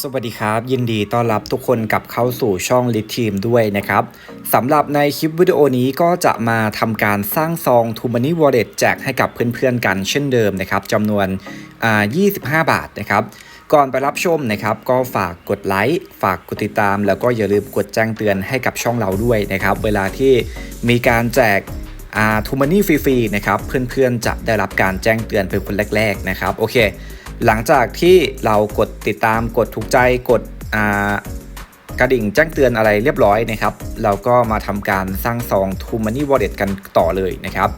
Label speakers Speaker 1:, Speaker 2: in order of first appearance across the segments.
Speaker 1: สวัสดีครับ ยินดีต้อนรับทุกคนกลับเข้าสู่ช่องลิททีมด้วยนะครับสำหรับในคลิปวิดีโอนี้ก็จะมาทำการสร้างซอง t o m o ney Wallet แจกให้กับเพื่อนๆกันเช่นเดิมนะครับจำนวน 25 บาทนะครับก่อนไปรับชมนะครับ ก็ฝากกดไลค์ฝากกดติดตาม แล้วก็อย่าลืมกดแจ้งเตือนให้กับช่องเราด้วยนะครับ เวลาที่มีการแจกทูมานี่ฟรีๆนะครับเพื่อนๆจะได้รับการแจ้งเตือนเป็นคนแรก ๆนะครับโอเค หลังจากที่เรากดติดตามกดถูกใจกดกระดิ่งแจ้งเตือนอะไรเรียบร้อยนะครับ เราก็มาทำการสร้างซอง t o m o n e y Wallet กันต่อเลยนะครับ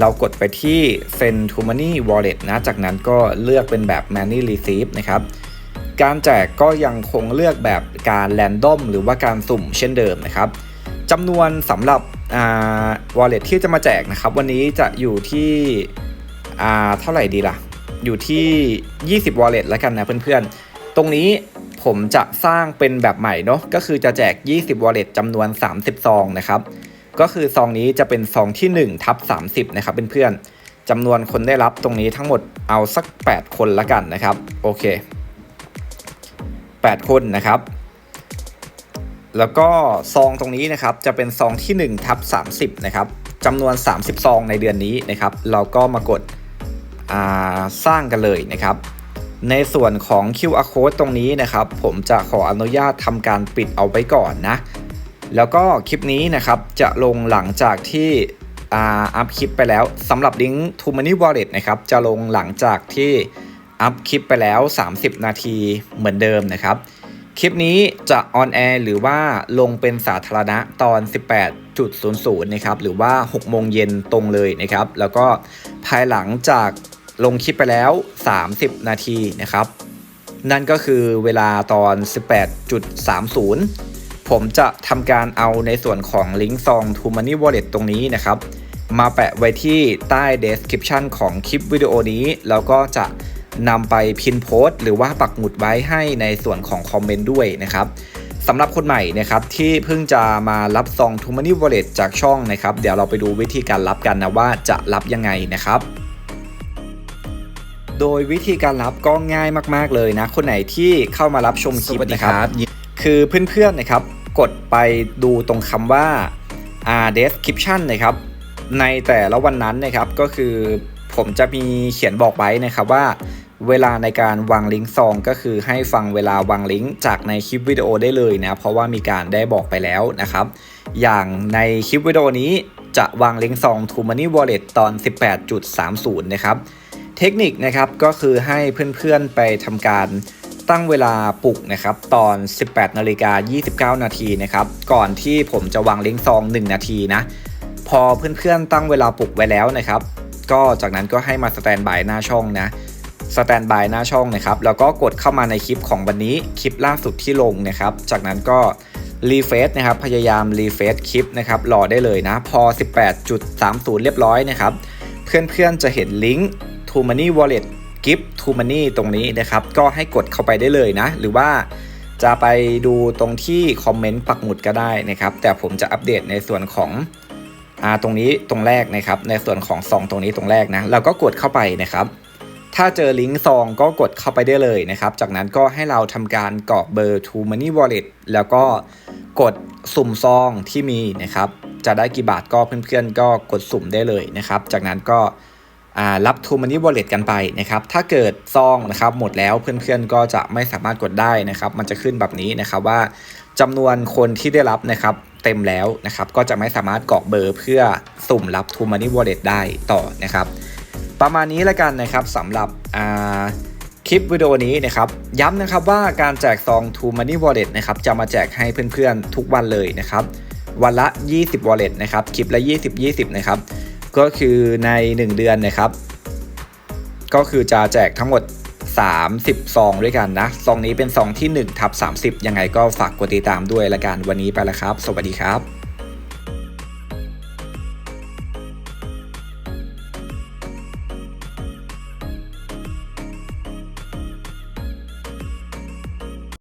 Speaker 1: เรากดไปที่ Send to Money Wallet นะ จากนั้นก็เลือกเป็นแบบ Money Receive นะครับ การแจกก็ยังคงเลือกแบบการ Random หรือว่าการสุ่มเช่นเดิมนะครับจำนวนสำหรับอ่า Wallet ที่จะมาแจกนะครับ วันนี้จะอยู่ที่เท่าไหร่ดีล่ะ อยู่ที่ 20 wallet แล้วกันนะเพื่อนๆ ตรงนี้ผมจะสร้างเป็นแบบใหม่เนาะก็คือจะแจก 20 wallet จำนวน 30 ซองนะครับ ก็คือซองนี้จะเป็นซองที่1ทับ30 นะครับเพื่อนๆจำนวนคนได้รับตรงนี้ทั้งหมดเอาสัก 8 คนละกันนะครับ โอเค 8 คนนะครับ แล้วก็ซองตรงนี้นะครับจะเป็นซองที่1ทับ30 นะครับจำนวน 30 ซองในเดือนนี้นะครับ เราก็มากด สร้างกันเลยนะครับ ในส่วนของ QR code ตรงนี้นะครับ ผมจะขออนุญาตทำการปิดเอาไว้ก่อนนะ แล้วก็คลิปนี้นะครับจะลงหลังจากที่อัพคลิปไปแล้วสำหรับลิงก์ To Money Wallet นะครับจะลงหลังจากที่อัพคลิปไปแล้ว 30 นาทีเหมือนเดิมนะครับ คลิปนี้จะออนแอร์หรือว่าลงเป็นสาธารณะตอน 18.00นะครับหรือว่า 6 โมงเย็นตรงเลยนะครับ แล้วก็ภายหลังจาก ลงคลิปไปแล้ว 30 นาทีนะครับ นั่นก็คือเวลาตอน 18.30 ผมจะทำการเอาในส่วนของลิงก์ซอง To Money Wallet ตรงนี้นะครับ มาแปะไว้ที่ใต้ description ของคลิปวิดีโอนี้ แล้วก็จะนำไปพินโพสต์หรือว่าปักหมุดไว้ให้ในส่วนของคอมเมนต์ด้วยนะครับสำหรับคนใหม่นะครับที่เพิ่งจะมารับซอง To Money Wallet จากช่องนะครับ เดี๋ยวเราไปดูวิธีการรับกันนะว่าจะรับยังไงนะครับ โดยวิธีการรับก็ง่ายมาก ๆ เลยนะ คนไหนที่เข้ามารับชมคลิปนะครับ คือเพื่อนๆนะครับ กดไปดูตรงคำว่าอ่า description นะครับ ในแต่ละวันนั้นนะครับก็คือผมจะมีเขียนบอกไว้นะครับว่าเวลาในการวางลิงก์ซองก็คือให้ฟังเวลาวางลิงก์จากในคลิปวิดีโอได้เลยนะ เพราะว่ามีการได้บอกไปแล้วนะครับ อย่างในคลิปวิดีโอนี้จะวางลิงก์ซอง To Money Wallet ตอน 18.30 นะครับ เทคนิคนะครับก็คือให้เพื่อนๆไปทำการตั้งเวลาปลุกนะครับตอน 18นาฬิกา29 นาทีนะครับก่อนที่ผมจะวางลิงก์ซอง 1 นาทีนะพอเพื่อนๆตั้งเวลาปลุกไว้แล้วนะครับ ก็จากนั้นก็ให้มาสแตนบายหน้าช่องนะสแตนบายหน้าช่องนะครับแล้วก็กดเข้ามาในคลิปของวันนี้คลิปล่าสุดที่ลงนะครับ จากนั้นก็รีเฟซนะครับพยายามรีเฟซคลิปนะครับรอได้เลยนะ พอ 18.30 เรียบร้อยนะครับ เพื่อนๆจะเห็นลิงก์ To Money Wallet Gift To Money ตรงนี้นะครับ ก็ให้กดเข้าไปได้เลยนะ หรือว่าจะไปดูตรงที่คอมเมนต์ปักหมุดก็ได้นะครับ แต่ผมจะอัปเดตในส่วนของอ่าตรงนี้ตรงแรกนะครับ ในส่วนของซองตรงนี้ตรงแรกนะเราก็กดเข้าไปนะครับ ถ้าเจอลิงก์ซองก็กดเข้าไปได้เลยนะครับ จากนั้นก็ให้เราทำการกรอกเบอร์ To Money Wallet แล้วก็กดสุ่มซองที่มีนะครับ จะได้กี่บาทก็เพื่อนๆ ก็กดสุ่มได้เลยนะครับ จากนั้นก็ รับ To Money Wallet กันไปนะครับถ้าเกิดซองนะครับหมดแล้วเพื่อนๆก็จะไม่สามารถกดได้นะครับ มันจะขึ้นแบบนี้นะครับว่าจำนวนคนที่ได้รับนะครับเต็มแล้วนะครับก็จะไม่สามารถกรอกเบอร์เพื่อสุ่มรับ To Money Wallet ได้ต่อนะครับ ประมาณนี้แล้วกันนะครับสำหรับคลิปวิดีโอนี้นะครับย้ำนะครับว่าการแจกซอง To Money Wallet นะครับจะมาแจกให้เพื่อนๆทุกวันเลยนะครับวันละ 20 wallet นะครับ คลิปละ 20 20 นะครับ ก็คือใน 1 เดือนนะครับ ก็คือจะแจกทั้งหมด 30 ซองด้วยกันนะ ซองนี้เป็นซองที่1ทับ30 ยังไงก็ฝากกดติดตามด้วยละกันวันนี้ไปแล้วครับ สวัสดีครับ